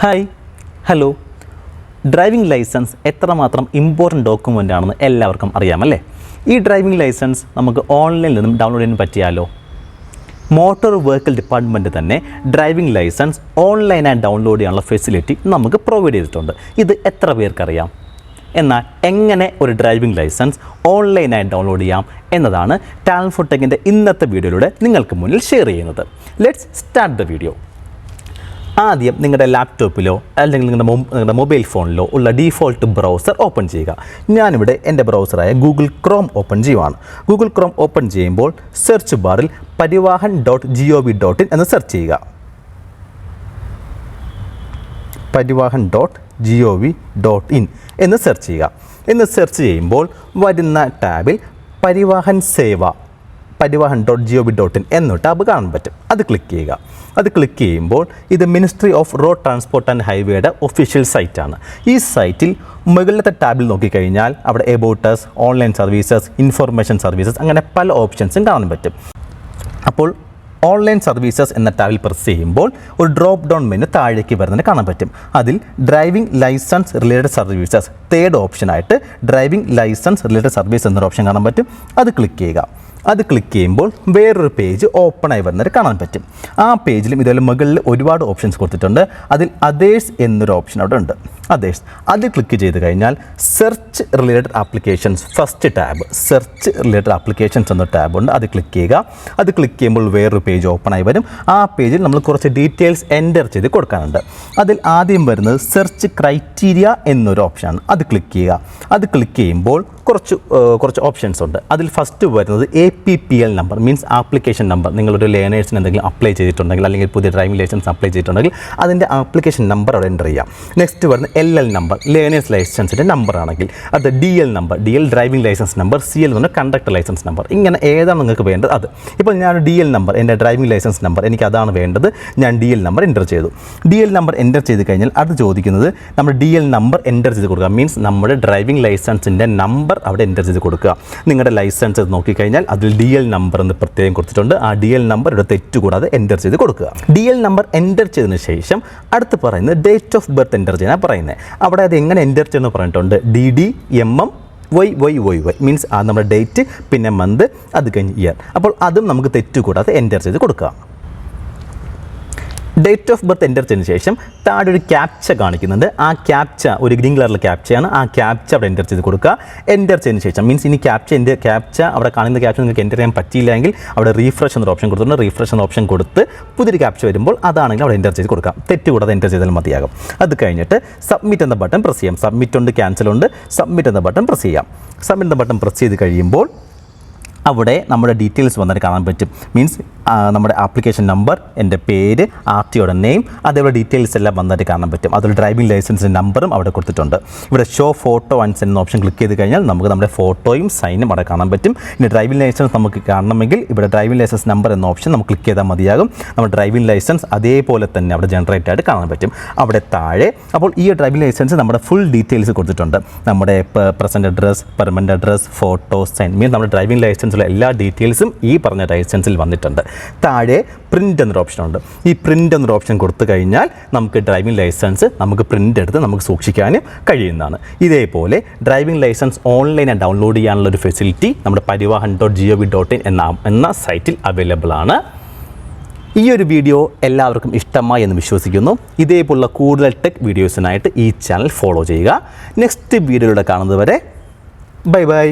Hi. Hello. Driving licence എത്രമാത്രം important document ആണെന്ന് എല്ലാവർക്കും അറിയാമല്ലേ? ഈ ഡ്രൈവിംഗ് ലൈസൻസ് നമുക്ക് ഓൺലൈനിൽ നിന്നും ഡൗൺലോഡ് ചെയ്യാൻ പറ്റിയാലോ? മോട്ടോർ വെഹിക്കിൾ ഡിപ്പാർട്ട്മെന്റ് തന്നെ ഡ്രൈവിംഗ് ലൈസൻസ് ഓൺലൈനായി ഡൗൺലോഡ് ചെയ്യാനുള്ള ഫെസിലിറ്റി നമുക്ക് പ്രൊവൈഡ് ചെയ്തിട്ടുണ്ട്. ഇത് എത്ര പേർക്കറിയാം? എന്നാൽ എങ്ങനെ ഒരു ഡ്രൈവിംഗ് ലൈസൻസ് ഓൺലൈനായി ഡൗൺലോഡ് ചെയ്യാം എന്നതാണ് ടാലൻ ഫുട്ടെക്കിന്റെ ഇന്നത്തെ വീഡിയോയിലൂടെ നിങ്ങൾക്ക് മുന്നിൽ ഷെയർ ചെയ്യുന്നത്. ലെറ്റ്സ് സ്റ്റാർട്ട് ദ വീഡിയോ ആദ്യം നിങ്ങളുടെ ലാപ്ടോപ്പിലോ അല്ലെങ്കിൽ നിങ്ങളുടെ നിങ്ങളുടെ മൊബൈൽ ഫോണിലോ ഉള്ള ഡീഫോൾട്ട് ബ്രൗസർ ഓപ്പൺ ചെയ്യുക. ഞാനിവിടെ എന്റെ ബ്രൗസറായ ഗൂഗിൾ ക്രോം ഓപ്പൺ ചെയ്യുവാണ്. ഗൂഗിൾ ക്രോം ഓപ്പൺ ചെയ്യുമ്പോൾ സെർച്ച് ബാറിൽ Parivahan dot G O V dot in എന്ന് സെർച്ച് ചെയ്യുക. Parivahan dot G O V dot in എന്ന് സെർച്ച് ചെയ്യുക. എന്ന് സെർച്ച് ചെയ്യുമ്പോൾ വരുന്ന ടാബിൽ Parivahan Sewa Parivahan dot G O V dot in എന്ന ടാബ് കാണാൻ പറ്റും. അത് ക്ലിക്ക് ചെയ്യുക. അത് ക്ലിക്ക് ചെയ്യുമ്പോൾ ഇത് ministry of road transport and ഹൈവേയുടെ ഒഫീഷ്യൽ സൈറ്റാണ് ഈ സൈറ്റിൽ മുകളിലത്തെ ടാബിൽ നോക്കിക്കഴിഞ്ഞാൽ അവിടെ എബോട്ടേഴ്സ് ഓൺലൈൻ സർവീസസ് ഇൻഫർമേഷൻ സർവീസസ് അങ്ങനെ പല ഓപ്ഷൻസും കാണാൻ പറ്റും. അപ്പോൾ ഓൺലൈൻ സർവീസസ് എന്ന ടാബിൽ പ്രസ് ചെയ്യുമ്പോൾ ഒരു ഡ്രോപ്പ് ഡൗൺ മെനു താഴേക്ക് വരുന്നത് കാണാൻ പറ്റും. അതിൽ driving licence related services third ഓപ്ഷനായിട്ട് driving licence related service എന്നൊരു ഓപ്ഷൻ കാണാൻ പറ്റും. അത് ക്ലിക്ക് ചെയ്യുക. അത് ക്ലിക്ക് ചെയ്യുമ്പോൾ വേറൊരു പേജ് ഓപ്പൺ ആയി വരുന്നത് കാണാൻ പറ്റും. ആ പേജിലും ഇതുപോലെ മുകളിൽ ഒരുപാട് ഓപ്ഷൻസ് കൊടുത്തിട്ടുണ്ട്. അതിൽ അതേഴ്സ് എന്നൊരു ഓപ്ഷൻ അവിടെ ഉണ്ട്. അതേഴ്സ് അത് ക്ലിക്ക് ചെയ്ത് കഴിഞ്ഞാൽ search related applications first tab search related applications എന്ന ടാബ് ഉണ്ട്. അത് ക്ലിക്ക് ചെയ്യുക. അത് ക്ലിക്ക് ചെയ്യുമ്പോൾ വേറൊരു പേജ് ഓപ്പൺ ആയി വരും. ആ പേജിൽ നമ്മൾ കുറച്ച് ഡീറ്റെയിൽസ് എന്റർ ചെയ്ത് കൊടുക്കാനുണ്ട്. അതിൽ ആദ്യം വരുന്നത് സെർച്ച് ക്രൈറ്റീരിയ എന്നൊരു ഓപ്ഷനാണ് അത് ക്ലിക്ക് ചെയ്യുക. അത് ക്ലിക്ക് ചെയ്യുമ്പോൾ കുറച്ച് കുറച്ച് ഓപ്ഷൻസ് ഉണ്ട്. അതിൽ ഫസ്റ്റ് വരുന്നത് A P P L number means application number നിങ്ങളൊരു ലേണേഴ്സിന് എന്തെങ്കിലും അപ്ലൈ ചെയ്തിട്ടുണ്ടെങ്കിൽ അല്ലെങ്കിൽ പുതിയ ഡ്രൈവിംഗ് ലൈസൻസ് അപ്ലൈ ചെയ്തിട്ടുണ്ടെങ്കിൽ അതിന്റെ ആപ്ലിക്കേഷൻ നമ്പർ അവിടെ എന്റർ ചെയ്യാം. നെക്സ്റ്റ് വരുന്നത് എൽ എൽ നമ്പർ ലേണേഴ്സ് ലൈസൻസിന്റെ നമ്പർ ആണെങ്കിൽ അത് D L number D L driving licence number C L എന്ന് പറഞ്ഞാൽ കണ്ടക്ടർ ലൈസൻസ് നമ്പർ ഇങ്ങനെ ഏതാണ് നിങ്ങൾക്ക് വേണ്ടത്? അത്. ഇപ്പോൾ ഞാൻ ഡി എൽ നമ്പർ എന്റെ ഡ്രൈവിംഗ് ലൈസൻസ് നമ്പർ എനിക്ക് അതാണ് വേണ്ടത്. ഞാൻ ഡി എൽ നമ്പർ എന്റർ ചെയ്തു. ഡി എൽ നമ്പർ എന്റർ ചെയ്ത് കഴിഞ്ഞാൽ അത് ചോദിക്കുന്നത് നമ്മൾ ഡി എൽ നമ്പർ എന്റർ ചെയ്ത് കൊടുക്കുക മീൻസ് നമ്മുടെ ഡ്രൈവിംഗ് ലൈസൻസിന്റെ നമ്പർ അവിടെ എന്റർ ചെയ്ത് കൊടുക്കുക. നിങ്ങളുടെ ലൈസൻസ് നോക്കിക്കഴിഞ്ഞാൽ അതിൽ ഡി എൽ നമ്പർ എന്ന് പ്രത്യേകം കൊടുത്തിട്ടുണ്ട്. ആ ഡി എൽ നമ്പർ ഇവിടെ തെറ്റുകൂടാതെ എന്റർ ചെയ്ത് കൊടുക്കുക. ഡി എൽ നമ്പർ എന്റർ ചെയ്തതിന് ശേഷം അടുത്ത് പറയുന്നത് ഡേറ്റ് ഓഫ് ബർത്ത് എന്റർ ചെയ്യാനാണ് പറയുന്നത്. അവിടെ അത് എങ്ങനെ എന്റർ ചെയ്യുന്നത് പറഞ്ഞിട്ടുണ്ട്. D D M M Y Y Y Y means ആ നമ്മുടെ ഡേറ്റ് പിന്നെ മന്ത് അത് കഴിഞ്ഞ് ഇയർ അപ്പോൾ അതും നമുക്ക് തെറ്റുകൂടാതെ എന്റർ ചെയ്ത് കൊടുക്കുക ഡേറ്റ് ഓഫ് ബർത്ത് എന്റർ ചെയ്തതിന് ശേഷം താഴെ ഒരു ക്യാപ്ച കാണിക്കുന്നുണ്ട്. ആ ക്യാപ്ച ഒരു ഗ്രീൻ കളറിലെ ക്യാപ്ചയാണ് ആ ക്യാപ്ച അവിടെ എന്റർ ചെയ്ത് കൊടുക്കുക. എന്റർ ചെയ്തതിന് ശേഷം മീൻസ് ഇനി ക്യാപ്ച എന്റെ ക്യാപ്ച അവിടെ കാണുന്ന ക്യാപ്ച നിങ്ങൾക്ക് എന്റർ ചെയ്യാൻ പറ്റിയില്ലെങ്കിൽ അവിടെ റീഫ്രഷ് എന്നൊരു ഓപ്ഷൻ കൊടുത്തിട്ടുണ്ട്. റീഫ്രഷ് എന്ന ഓപ്ഷൻ കൊടുത്ത് പുതിയൊരു ക്യാപ്ച വരുമ്പോൾ അതാണെങ്കിൽ അവിടെ എന്റർ ചെയ്ത് കൊടുക്കാം. തെറ്റ് കൂടാതെ എന്റർ ചെയ്താൽ മതിയാകും. അത് കഴിഞ്ഞിട്ട് സബ്മിറ്റ് എന്ന ബട്ടൺ പ്രസ് ചെയ്യാം. സബ്മിറ്റ് ഉണ്ട് ക്യാൻസൽ ഉണ്ട്. സബ്മിറ്റ് എന്ന ബട്ടൺ പ്രസ് ചെയ്യാം. സബ്മിറ്റ് എന്ന ബട്ടൺ പ്രസ് ചെയ്ത് കഴിയുമ്പോൾ അവിടെ നമ്മുടെ ഡീറ്റെയിൽസ് വന്നിട്ട് കാണാൻ പറ്റും. മീൻസ് നമ്മുടെ ആപ്ലിക്കേഷൻ നമ്പർ എന്റെ പേര് ആർ ടിയുടെ നെയിം അതേപോലെ ഡീറ്റെയിൽസ് എല്ലാം വന്നിട്ട് കാണാൻ പറ്റും. അതിൽ ഡ്രൈവിംഗ് ലൈസൻസിന്റെ നമ്പറും അവിടെ കൊടുത്തിട്ടുണ്ട്. ഇവിടെ show photo and sign option click ചെയ്ത് കഴിഞ്ഞാൽ നമുക്ക് നമ്മുടെ ഫോട്ടോയും സൈനും അവിടെ കാണാൻ പറ്റും. ഇനി ഡ്രൈവിംഗ് ലൈസൻസ് നമുക്ക് കാണണമെങ്കിൽ ഇവിടെ ഡ്രൈവിംഗ് ലൈസൻസ് നമ്പർ എന്ന ഓപ്ഷൻ നമുക്ക് ക്ലിക്ക് ചെയ്താൽ മതിയാകും. നമ്മുടെ ഡ്രൈവിംഗ് ലൈസൻസ് അതേപോലെ തന്നെ അവിടെ ജനറേറ്റ് ആയിട്ട് കാണാൻ പറ്റും. അവിടെ താഴെ അപ്പോൾ ഈ ഡ്രൈവിംഗ് ലൈസൻസ് നമ്മുടെ ഫുൾ ഡീറ്റെയിൽസ് കൊടുത്തിട്ടുണ്ട്. നമ്മുടെ present address permanent address photo sign means നമ്മുടെ ഡ്രൈവിംഗ് ലൈസൻസിലെ എല്ലാ ഡീറ്റെയിൽസും ഈ പറഞ്ഞ ലൈസൻസിൽ വന്നിട്ടുണ്ട്. താഴെ പ്രിന്റ് എന്നൊരു ഓപ്ഷൻ ഉണ്ട്. ഈ പ്രിന്റ് എന്നൊരു ഓപ്ഷൻ കൊടുത്തു കഴിഞ്ഞാൽ നമുക്ക് ഡ്രൈവിംഗ് ലൈസൻസ് നമുക്ക് പ്രിന്റ് എടുത്ത് നമുക്ക് സൂക്ഷിക്കാനും കഴിയുന്നതാണ്. ഇതേപോലെ ഡ്രൈവിംഗ് ലൈസൻസ് ഓൺലൈനായി ഡൗൺലോഡ് ചെയ്യാനുള്ള ഒരു ഫെസിലിറ്റി നമ്മുടെ Parivahan dot G O V dot in എന്ന എന്ന സൈറ്റിൽ അവൈലബിൾ ആണ്. ഈ ഒരു വീഡിയോ എല്ലാവർക്കും ഇഷ്ടമായി എന്ന് വിശ്വസിക്കുന്നു. ഇതേപോലുള്ള കൂടുതൽ ടെക് വീഡിയോസിനായിട്ട് ഈ ചാനൽ ഫോളോ ചെയ്യുക. നെക്സ്റ്റ് വീഡിയോയിലൂടെ കാണുന്നതുവരെ ബൈ ബൈ